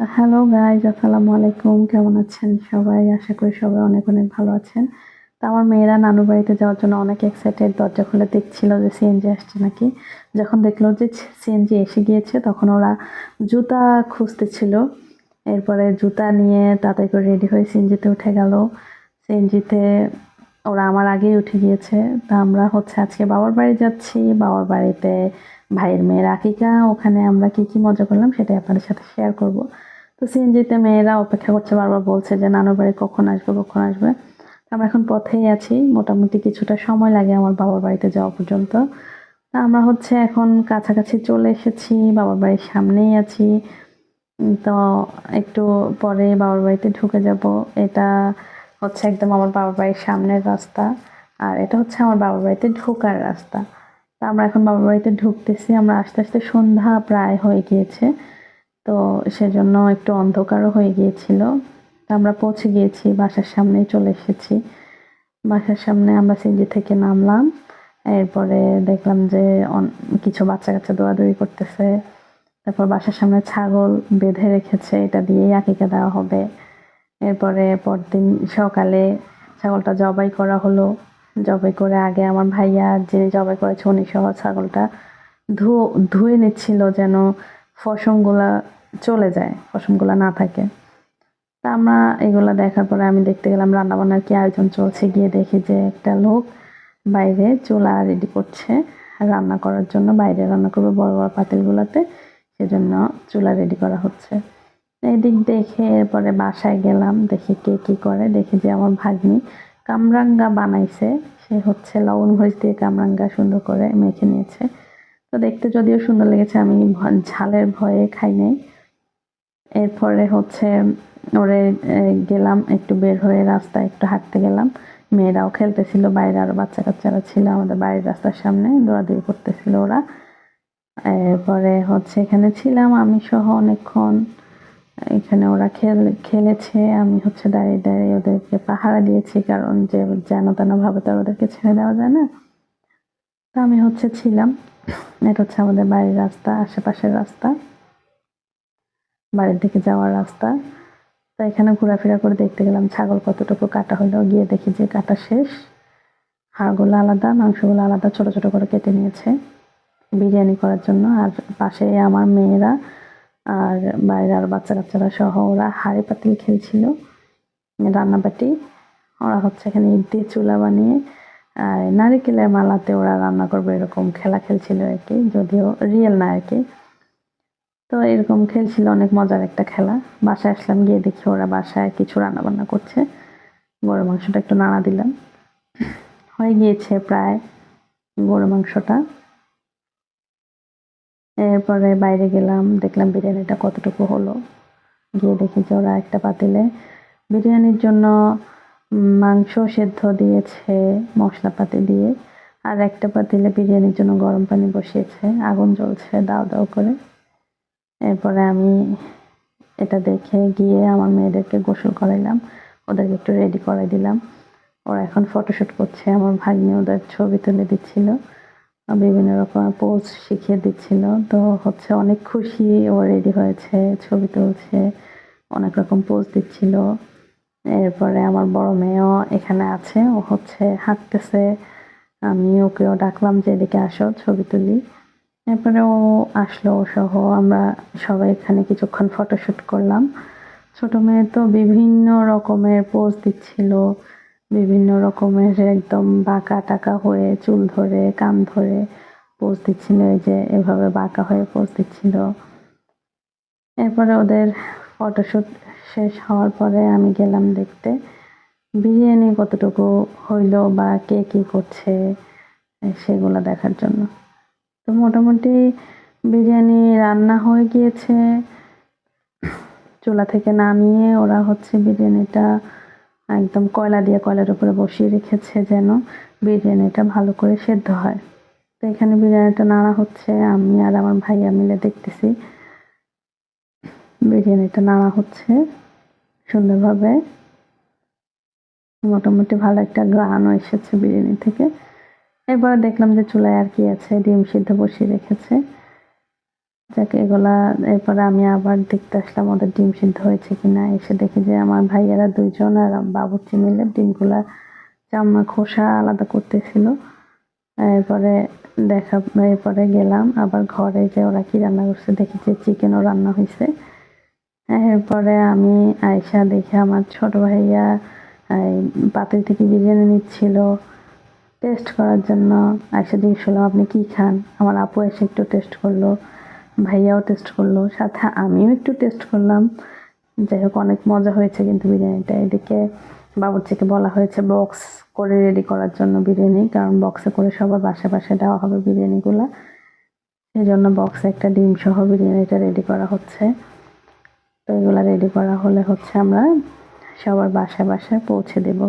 Hello guys আসসালামু আলাইকুম কেমন আছেন সবাই? আশা করি সবাই অনেক অনেক ভালো আছেন। তো আমার মেয়েরা নানুর বাড়িতে যাওয়ার জন্য অনেক এক্সাইটেড দরজা খুলে দেখছিল যে সিএনজি আসছে নাকি। যখন দেখল যে সিএনজি এসে গিয়েছে, তখন ওরা জুতা খুঁজতেছিল। এরপরে জুতা নিয়ে তাড়াতাড়ি করে রেডি হয়ে সিএনজিতে উঠে গেল। সিএনজিতে ওরা আমার আগেই উঠে গিয়েছে। তা আমরা হচ্ছে আজকে বাবার বাড়ি যাচ্ছি। বাবার বাড়িতে ভাইয়ের মেয়ের আকিকা ওখানে আমরা কি কি মজা করলাম সেটাই আপনাদের সাথে শেয়ার করব। তো সিএনজিতে মেয়েরা অপেক্ষা করছে, বারবার বলছে যে নানুর বাড়ি কখন আসবে কখন আসবে। আমরা এখন পথেই আছি, মোটামুটি কিছুটা সময় লাগে আমার বাবার বাড়িতে যাওয়া পর্যন্ত। আমরা হচ্ছে এখন কাছাকাছি চলে এসেছি, বাবার বাড়ির সামনেই আছি। তো একটু পরে বাবার বাড়িতে ঢুকে যাব। এটা হচ্ছে একদম আমার বাবার বাড়ির সামনের রাস্তা। আর এটা হচ্ছে আমার বাবার বাড়িতে ঢোকার রাস্তা। তা আমরা এখন বাবার বাড়িতে ঢুকতেছি। আমরা আস্তে আস্তে সন্ধ্যা প্রায় হয়ে গিয়েছে। তো সেজন্য একটু অন্ধকারও হয়ে গিয়েছিল। তা আমরা পৌঁছে গিয়েছি, বাসার সামনেই চলে এসেছি। বাসার সামনে আমরা সিজি থেকে নামলাম। এরপরে দেখলাম যে কিছু বাচ্চা কাচ্চা দৌড়াদৌড়ি করতেছে। তারপর বাসার সামনে ছাগল বেঁধে রেখেছে। এটা দিয়েই আকিকা দেওয়া হবে। এরপরে পরদিন সকালে ছাগলটা জবাই করা হলো। জবাই করে আগে আমার ভাইয়া যিনি জবাই করেছে উনি সহ ছাগলটা ধুয়ে নিচ্ছিল যেন ফসমগুলা চলে যায় ফসমগুলা না থাকে। তা আমরা এগুলা দেখার পরে আমি দেখতে গেলাম রান্নাবান্নার কি আয়োজন চলছে, গিয়ে দেখি যে একটা লোক বাইরে চুলা রেডি করছে, রান্না করার জন্য, বাইরে রান্না করবে বড় বড় পাতিলগুলোতে, সেজন্য চুলা রেডি করা হচ্ছে। এদিক দেখে এরপরে বাসায় গেলাম, দেখি কে কি করে, দেখি যে আমার ভাগ্নি কামরাঙ্গা বানাইছে। সে হচ্ছে লবণ মরিচ দিয়ে কামরাঙ্গা সুন্দর করে মেখে নিয়েছে। তো দেখতে যদিও সুন্দর লেগেছে, আমি ঝালের ভয়ে খাই নাই। এরপরে হচ্ছে ওরে গেলাম একটু বের হয়ে রাস্তায় একটু হাঁটতে গেলাম। মেয়েরাও খেলতেছিল, বাইরে আরও বাচ্চা কাচ্চারা ছিল আমাদের বাড়ির রাস্তার সামনে, দৌড়াদৌড়ি করতেছিল ওরা। এরপরে হচ্ছে এখানে ছিলাম আমি সহ অনেকক্ষণ। এখানে ওরা খেল, খেলেছে। আমি হচ্ছে দাঁড়িয়ে দাঁড়িয়ে ওদেরকে পাহারা দিয়েছি, কারণ যে যেন তেন ভাবে তো ওদেরকে ছেড়ে দেওয়া যায় না। তো আমি হচ্ছে ছিলাম। এটা হচ্ছে আমাদের বাড়ির রাস্তা, আশেপাশের রাস্তা। বাড়ির দিকে যাওয়ার রাস্তা। তো এখানে ঘোরাফেরা করে দেখতে গেলাম ছাগল কতটুকু কাটা হলো। গিয়ে দেখি যে কাটা শেষ। হাড়গুলো আলাদা, মাংসগুলো আলাদা, ছোট ছোট করে কেটে নিয়েছে। বিরিয়ানি করার জন্য। আর পাশে আমার মেয়েরা আর বাইরে আর বাচ্চা কাচ্চারা সহ ওরা হাড়ি পাতিল খেলছিল, রান্নাবাটি। ওরা হচ্ছে এখানে ইট দিয়ে চুলা বানিয়ে, আর নারিকেলের মালাতে ওরা রান্না করবে এরকম খেলা খেলছিল আর কি, যদিও রিয়েল না আর কি। তো এরকম খেলছিল, অনেক মজার একটা খেলা। বাসায় আসলাম, গিয়ে দেখি ওরা বাসায় কিছু রান্না বান্না করছে। গরু মাংসটা একটু নাড়া দিলাম। হয়ে গিয়েছে প্রায় গরু মাংসটা। এরপরে বাইরে গেলাম, দেখলাম বিরিয়ানিটা কতটুকু হলো। গিয়ে দেখি যে ওরা একটা পাতিলে বিরিয়ানির জন্য মাংস সেদ্ধ দিয়েছে মশলাপাতি দিয়ে, আর একটা পাতিলে বিরিয়ানির জন্য গরম পানি বসিয়েছে, আগুন জ্বলছে দাও দাও করে। এরপরে আমি এটা দেখে গিয়ে আমার মেয়েদেরকে গোসল করাইলাম, ওদেরকে একটু রেডি করাই দিলাম। ওরা এখন ফটোশ্যুট করছে, আমার ভাগ্নি ওদের ছবি তুলে দিচ্ছিল। বিভিন্ন রকমের পোজ শিখিয়ে দিচ্ছিল। তো হচ্ছে অনেক খুশি ও রেডি হয়েছে, ছবি তুলছে, অনেক রকম পোজ দিচ্ছিল। এরপরে আমার বড় মেয়েও এখানে আছে, ও হচ্ছে হাঁটতেছে। আমি ওকেও ডাকলাম যে, এদিকে আসো, ছবি তুলি। এরপরে ও আসলো সহ আমরা সবাই এখানে কিছুক্ষণ ফটোশ্যুট করলাম। ছোটো মেয়ে তো বিভিন্ন রকমের পোজ দিচ্ছিল। বিভিন্ন রকমের একদম বাঁকা টাকা হয়ে, চুল ধরে, কান ধরে পোজ দিচ্ছিল এই যে এভাবে বাঁকা হয়ে পোজ দিচ্ছিল এরপরে ওদের ফটোশ্যুট শেষ হওয়ার পরে আমি গেলাম দেখতে। বিরিয়ানি কতটুকু হইল বা কে কী করছে, সেগুলো দেখার জন্য। তো মোটামুটি বিরিয়ানি রান্না হয়ে গিয়েছে। চুলা থেকে নামিয়ে ওরা হচ্ছে বিরিয়ানিটা একদম কয়লা দিয়ে কয়লার উপরে বসিয়ে রেখেছে যেন বিরিয়ানিটা ভালো করে সেদ্ধ হয়। তো এখানে বিরিয়ানিটা নাড়া হচ্ছে, আমি আর আমার ভাইয়া মিলে দেখতেছি। বিরিয়ানিটা নাড়া হচ্ছে সুন্দরভাবে। মোটামুটি ভালো একটা গ্রানও এসেছে বিরিয়ানি থেকে। এবার দেখলাম যে চুলায় আর কি আছে, ডিম সিদ্ধ বসিয়ে রেখেছে। যাকে এগুলা, এরপরে আমি আবার দেখতে আসলাম ওদের ডিম সিদ্ধ হয়েছে কিনা। এসে দেখি যে আমার ভাইয়েরা দুইজন আর বাবুর্চি মিলে ডিমগুলা চামড়া খোসা আলাদা করতেছিল। এরপরে দেখা, এরপরে গেলাম, আবার ঘরে যে ওরা কি রান্না করছে দেখি যে চিকেনও রান্না হয়েছে। এরপরে আমি আয়সা দেখে আমার ছোট ভাইয়া পাতিল থেকে বিরিয়ানি নিচ্ছিল। টেস্ট করার জন্য আয়সা জিজ্ঞেস করলাম আপনি কি খান? আমার আপু এসে একটু টেস্ট করল। ভাইয়াও টেস্ট করল, সাথে আমিও একটু টেস্ট করলাম। যাই হোক, অনেক মজা হয়েছে কিন্তু বিরিয়ানিটা। এদিকে বাবুর্চিকে বলা হয়েছে বক্স করে রেডি করার জন্য বিরিয়ানি, কারণ বক্সে করে সবার বাসা বাসে দেওয়া হবে বিরিয়ানিগুলো। সেই জন্য বক্সে একটা ডিম সহ বিরিয়ানিটা রেডি করা হচ্ছে। তো এগুলো রেডি করা হলে হচ্ছে আমরা সবার বাসায় বাসায় পৌঁছে দেব।